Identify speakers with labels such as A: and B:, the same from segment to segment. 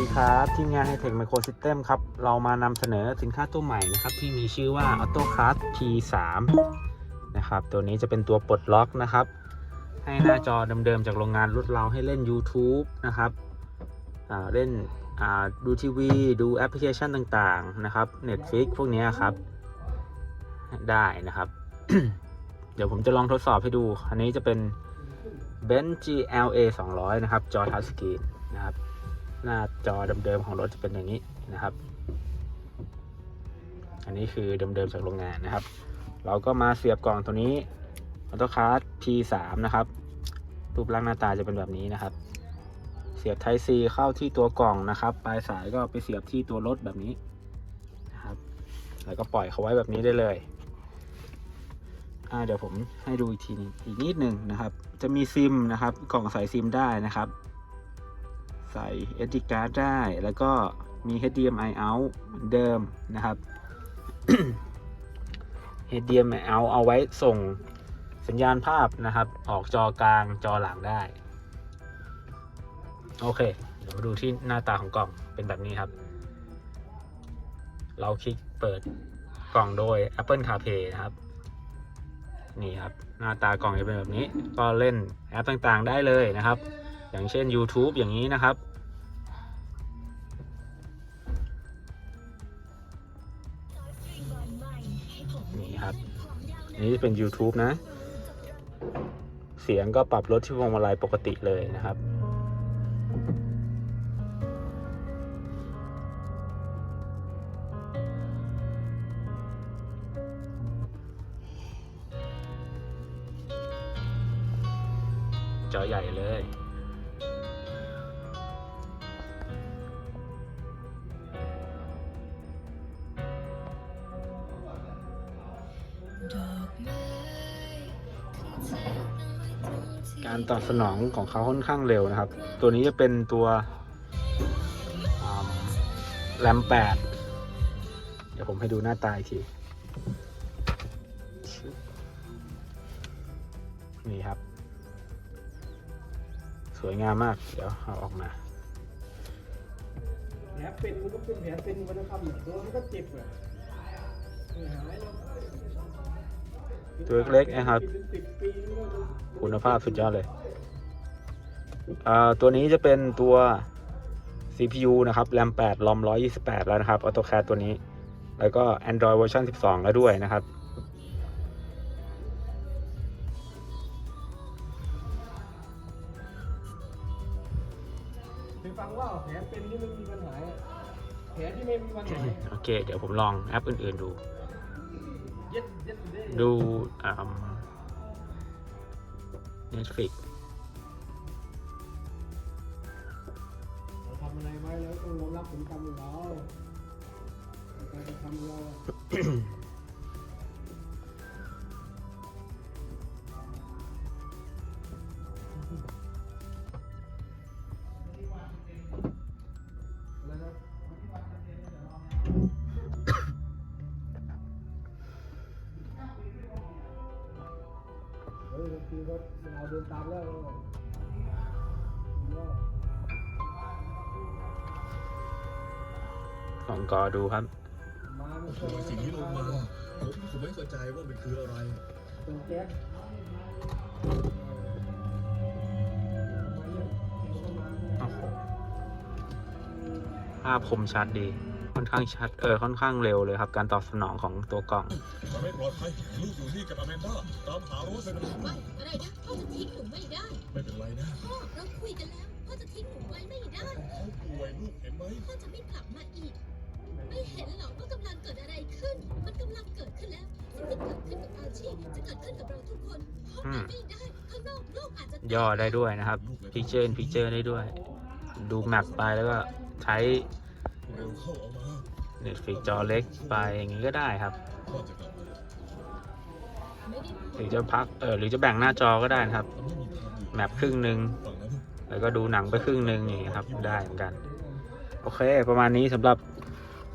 A: ดีครับทีมงาน h i g h t e c h Micro System ครับ เรามานำเสนอสินค้าตัวใหม่นะครับ ที่มีชื่อว่า AutoCAD P3 นะครับ ตัวนี้จะเป็นตัวปลดล็อกนะครับ ให้หน้าจอเดิมๆจากโรงงานรุ่นเราให้เล่น YouTube นะครับเล่นดูทีวีดูแอปพลิเคชันต่างๆ นะครับ Netflix พวกนี้ครับ ได้นะครับ เดี๋ยวผมจะลองทดสอบให้ดู อันนี้จะเป็น Bench GLA 200 นะครับ จอทัชสกรีนนะครับ หน้าจอเดิมๆของรถจะเป็นอย่างนี้นะครับ อันนี้คือเดิมๆจากโรงงานนะครับ เราก็มาเสียบกล่องตัวนี้ AutoCAD P3 นะครับ รูปร่างหน้าตาจะเป็นแบบนี้นะครับ เสียบ Type C เข้าที่ตัวกล่องนะครับ ปลายสายก็ไปเสียบที่ตัวรถแบบนี้นะครับ แล้วก็ปล่อยเขาไว้แบบนี้ได้เลยเดี๋ยวผมให้ดูอีกทีนึงอีกนิดหนึ่งนะครับ จะมีซิมนะครับ กล่องใส่ซิมได้นะครับ ใส่ SD card ได้ แล้วก็มี HDMI out เหมือนเดิมนะครับ HDMI out เอาไว้ส่งสัญญาณภาพนะครับ ออกจอกลางจอหลังได้ โอเค เดี๋ยวมาดูที่หน้าตาของกล่องเป็นแบบนี้ครับ เราคลิกเปิดกล่องโดย Apple CarPlay นะครับ นี่ครับ หน้าตากล่องจะเป็นแบบนี้ ก็เล่นแอปต่างๆได้เลยนะครับ อย่างเช่น YouTube อย่างนี้นะครับ นี่ครับนนี้จะเป็น YouTube นะ เสียงก็ปรับลดที่พวงมาลัยปกติเลยนะครับจอใหญ่เลย การตอบสนองของเขาค่อนข้างเร็วนะครับ ตัวนี้จะเป็นตัวแรมแปดเดี๋ยวผมให้ดูหน้าตาอีกที นี่ครับ สวยงามมาก เดี๋ยวเอาออกมา
B: แผลเป็นมันก็เป็นแผลเป็นมันก็ทำอย่างตัวมันก็เจ็บอะไม่หายหรอก
A: ตัวเล็กๆนะครับ
B: เป็นสิบปีมันก็
A: คุณภาพสุดยอดเลยอ่าตัวนี้จะเป็นตัว CPU นะครับ RAM 8 ROM 128 แล้วนะครับ AutoCAD ตัวนี้ แล้วก็ Android เวอร์ชัน12 แล้วด้วยนะครับ
B: ไปฟังว่าแผลเป็นที่มันมีปัญหาแผลที่ไม่มีปัญหา
A: โอเค เดี๋ยวผมลองแอปอื่น ๆ ดู
B: เย็ ดเย็ดได้
A: ดูอ่า Netflix
B: เราทำอะไรไว้แล้วต้องยอมรับผลกรรมของเราการกระทำของเรา เฮ้ยบางทีก็เราเดินตามแล้วก็
A: ลองกอดูครับ
B: มา
C: โอ้โหสิ่งที่ลงมาผมผมไม่เข้าใจว่ามันคืออะไร
B: เป็นแก๊ส
A: ภาพคมชัดดี ค่อนข้างชัดเออค่อนข้างเร็วเลยครับการตอบสนองของตัวกล่อง
C: มันไม่ปลอดภัยลูกอยู่นี่กับอแมนด้าตามหารถไม่เป็นไร
D: ไม่อะไรนะพ่อจะทิ้งหนูไม่ได้
C: ไม่เป็นไรนะ
D: พ่อเราคุยกันแล้วพ่อจะทิ้งหนูไว้ไม่ได้
C: เขาป่วยลูกเห็นไหม
D: พ่อจะไม่กลับมาอีก ไม่เห็นเหรอว่ากำลังเกิดอะไรขึ้น มันกำลังเกิดขึ้นแล้วสิ่งที่เกิดขึ้นกับอาชีพจะเกิดขึ้นกับเราทุกคนพ่อไปไม่ได้ข้างนอกโลกอาจจะแตก
A: ย่อได้ด้วยนะครับพิกเจอร์พิกเจอร์ได้ด้วย ดูแมปไปแล้วก็ใช้
C: เร็วเข้าเอามา
A: Netflix จอเล็กไปอย่างนี้ก็ได้ครับ หรือจะพักเออหรือจะแบ่งหน้าจอก็ได้นะครับ แมปครึ่งหนึ่งแล้วก็ดูหนังไปครึ่งหนึ่งอย่างนี้ครับได้เหมือนกัน โอเค ประมาณนี้สำหรับ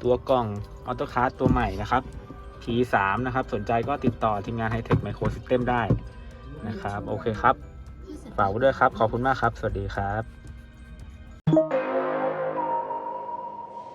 A: ตัวกล่อง AutoCAD ตัวใหม่นะครับ P3 นะครับ สนใจก็ติดต่อทีมงาน Hightech Micro System ได้นะครับ โอเคครับ ฝากด้วยครับ ขอบคุณมากครับ สวัสดีครับ